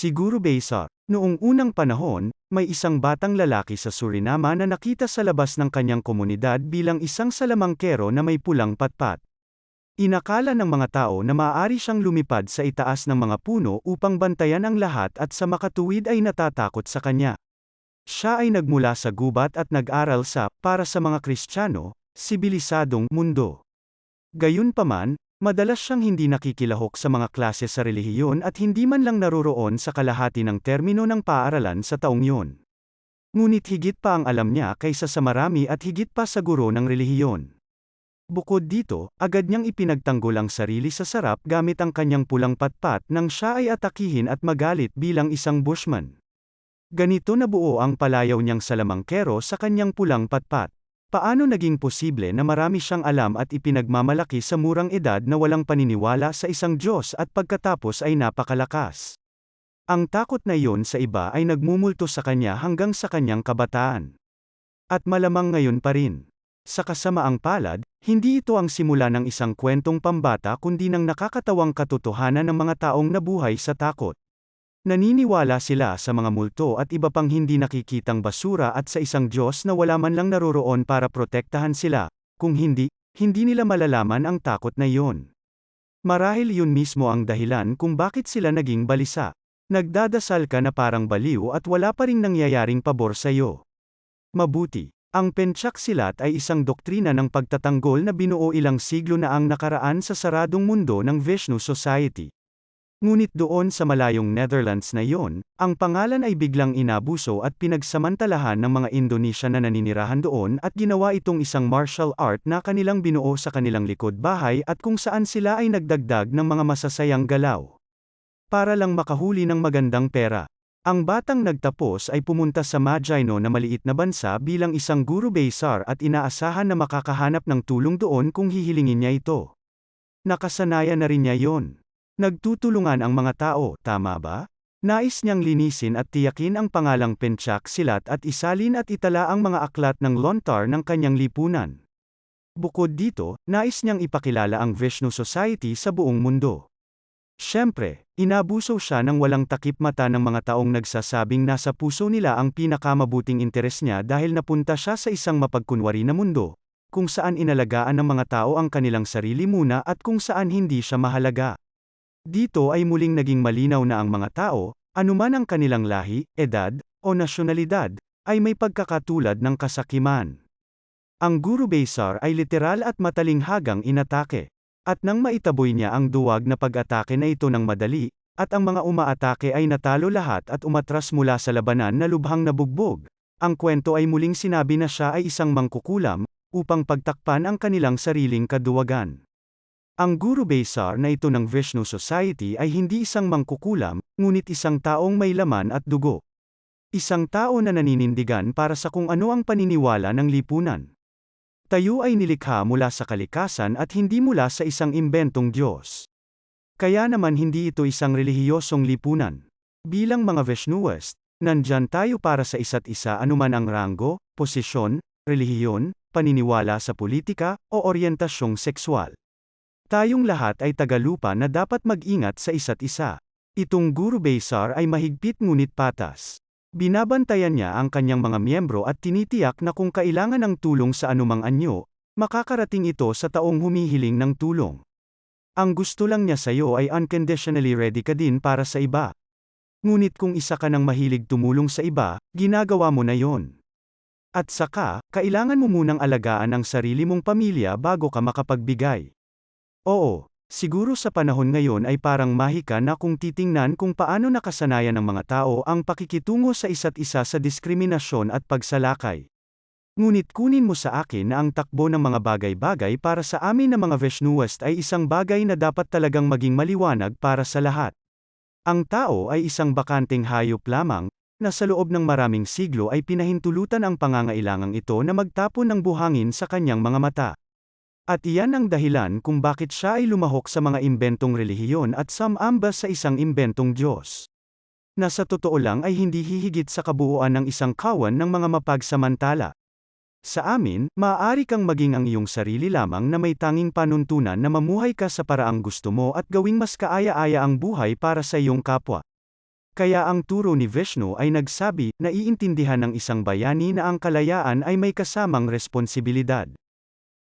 Siguro Besa, noong unang panahon, may isang batang lalaki sa Surinama na nakita sa labas ng kanyang komunidad bilang isang salamangkero na may pulang patpat. Inakala ng mga tao na maaari siyang lumipad sa itaas ng mga puno upang bantayan ang lahat at sa makatuwid ay natatakot sa kanya. Siya ay nagmula sa gubat at nag-aral sa, para sa mga Kristiyano, sibilisadong mundo. Gayunpaman, Madalas siyang hindi nakikilahok sa mga klase sa relihiyon at hindi man lang naroroon sa kalahati ng termino ng paaralan sa taong yun. Ngunit higit pa ang alam niya kaysa sa marami at higit pa sa guro ng relihiyon. Bukod dito, agad niyang ipinagtanggol ang sarili sa sarap gamit ang kanyang pulang patpat nang siya ay atakihin at magalit bilang isang bushman. Ganito nabuo ang palayaw niyang salamangkero sa kanyang pulang patpat. Paano naging posible na marami siyang alam at ipinagmamalaki sa murang edad na walang paniniwala sa isang Diyos at pagkatapos ay napakalakas? Ang takot na iyon sa iba ay nagmumulto sa kanya hanggang sa kanyang kabataan. At malamang ngayon pa rin. Sa kasamaang palad, hindi ito ang simula ng isang kwentong pambata kundi ng nakakatawang katotohanan ng mga taong nabuhay sa takot. Naniniwala sila sa mga multo at iba pang hindi nakikitang basura at sa isang Diyos na wala man lang naroroon para protektahan sila, kung hindi, hindi nila malalaman ang takot na iyon. Marahil yun mismo ang dahilan kung bakit sila naging balisa. Nagdadasal ka na parang baliw at wala pa ring nangyayaring pabor sa iyo. Mabuti. Ang Penchak Silat ay isang doktrina ng pagtatanggol na binuo ilang siglo na ang nakaraan sa saradong mundo ng Vishnu Society. Ngunit doon sa malayong Netherlands na iyon, ang pangalan ay biglang inabuso at pinagsamantalahan ng mga Indonesia na naninirahan doon at ginawa itong isang martial art na kanilang binuo sa kanilang likod bahay at kung saan sila ay nagdagdag ng mga masasayang galaw. Para lang makahuli ng magandang pera. Ang batang nagtapos ay pumunta sa Majino na maliit na bansa bilang isang guru Baysar at inaasahan na makakahanap ng tulong doon kung hihilingin niya ito. Nakasanayan na rin niya yon. Nagtutulungan ang mga tao, tama ba? Nais niyang linisin at tiyakin ang pangalang Penchak Silat at isalin at itala ang mga aklat ng lontar ng kanyang lipunan. Bukod dito, nais niyang ipakilala ang Vishnu Society sa buong mundo. Siyempre, inabuso siya ng walang takip mata ng mga taong nagsasabing nasa puso nila ang pinakamabuting interes niya dahil napunta siya sa isang mapagkunwari na mundo, kung saan inalagaan ng mga tao ang kanilang sarili muna at kung saan hindi siya mahalaga. Dito ay muling naging malinaw na ang mga tao, anuman ang kanilang lahi, edad, o nasyonalidad, ay may pagkakatulad ng kasakiman. Ang Guru Besar ay literal at matalinghagang inatake. At nang maitaboy niya ang duwag na pag-atake na ito ng madali, at ang mga umaatake ay natalo lahat at umatras mula sa labanan na lubhang nabugbog, ang kwento ay muling sinabi na siya ay isang mangkukulam, upang pagtakpan ang kanilang sariling kaduwagan. Ang Guru Besar na ito ng Vishnu Society ay hindi isang mangkukulam, ngunit isang taong may laman at dugo. Isang tao na naninindigan para sa kung ano ang paniniwala ng lipunan. Tayo ay nilikha mula sa kalikasan at hindi mula sa isang imbentong Diyos. Kaya naman hindi ito isang relihiyosong lipunan. Bilang mga Vishnuist, nandyan tayo para sa isa't isa anuman ang ranggo, posisyon, relihiyon, paniniwala sa politika, o oryentasyong sexual. Tayong lahat ay tagalupa na dapat mag-ingat sa isa't isa. Itong Guru Besar ay mahigpit ngunit patas. Binabantayan niya ang kanyang mga miyembro at tinitiyak na kung kailangan ng tulong sa anumang anyo, makakarating ito sa taong humihiling ng tulong. Ang gusto lang niya sa iyo ay unconditionally ready ka din para sa iba. Ngunit kung isa ka ng mahilig tumulong sa iba, ginagawa mo na yon. At saka, kailangan mo munang alagaan ang sarili mong pamilya bago ka makapagbigay. Oo, siguro sa panahon ngayon ay parang mahika na kung titingnan kung paano nakasanayan ng mga tao ang pakikitungo sa isa't isa sa diskriminasyon at pagsalakay. Ngunit kunin mo sa akin na ang takbo ng mga bagay-bagay para sa amin na mga Vishnuist ay isang bagay na dapat talagang maging maliwanag para sa lahat. Ang tao ay isang bakanteng hayop lamang, na sa loob ng maraming siglo ay pinahintulutan ang pangangailangang ito na magtapon ng buhangin sa kanyang mga mata. At iyan ang dahilan kung bakit siya ay lumahok sa mga imbentong relihiyon at samamba sa isang imbentong Diyos. Na sa totoo lang ay hindi hihigit sa kabuuan ng isang kawan ng mga mapagsamantala. Sa amin, maaari kang maging ang iyong sarili lamang na may tanging panuntunan na mamuhay ka sa paraang gusto mo at gawing mas kaaya-aya ang buhay para sa iyong kapwa. Kaya ang turo ni Vishnu ay nagsabi, na iintindihan ng isang bayani na ang kalayaan ay may kasamang responsibilidad.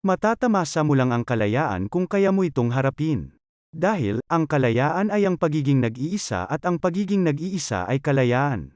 Matatamasa mo lang ang kalayaan kung kaya mo itong harapin. Dahil, ang kalayaan ay ang pagiging nag-iisa at ang pagiging nag-iisa ay kalayaan.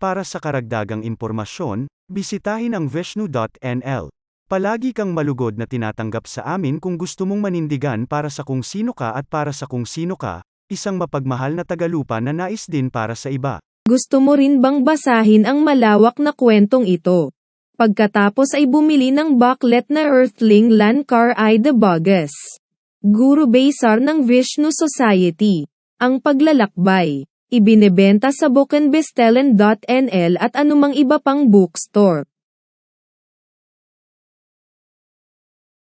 Para sa karagdagang impormasyon, bisitahin ang vishnu.nl. Palagi kang malugod na tinatanggap sa amin kung gusto mong manindigan para sa kung sino ka at para sa kung sino ka, isang mapagmahal na tagalupa na nais din para sa iba. Gusto mo rin bang basahin ang malawak na kwentong ito? Pagkatapos ay bumili ng booklet na Earthling Lankar I the Bogus. Guru Besar ng Vishnu Society. Ang paglalakbay. Ibinebenta sa bookandbestellen.nl at anumang iba pang bookstore.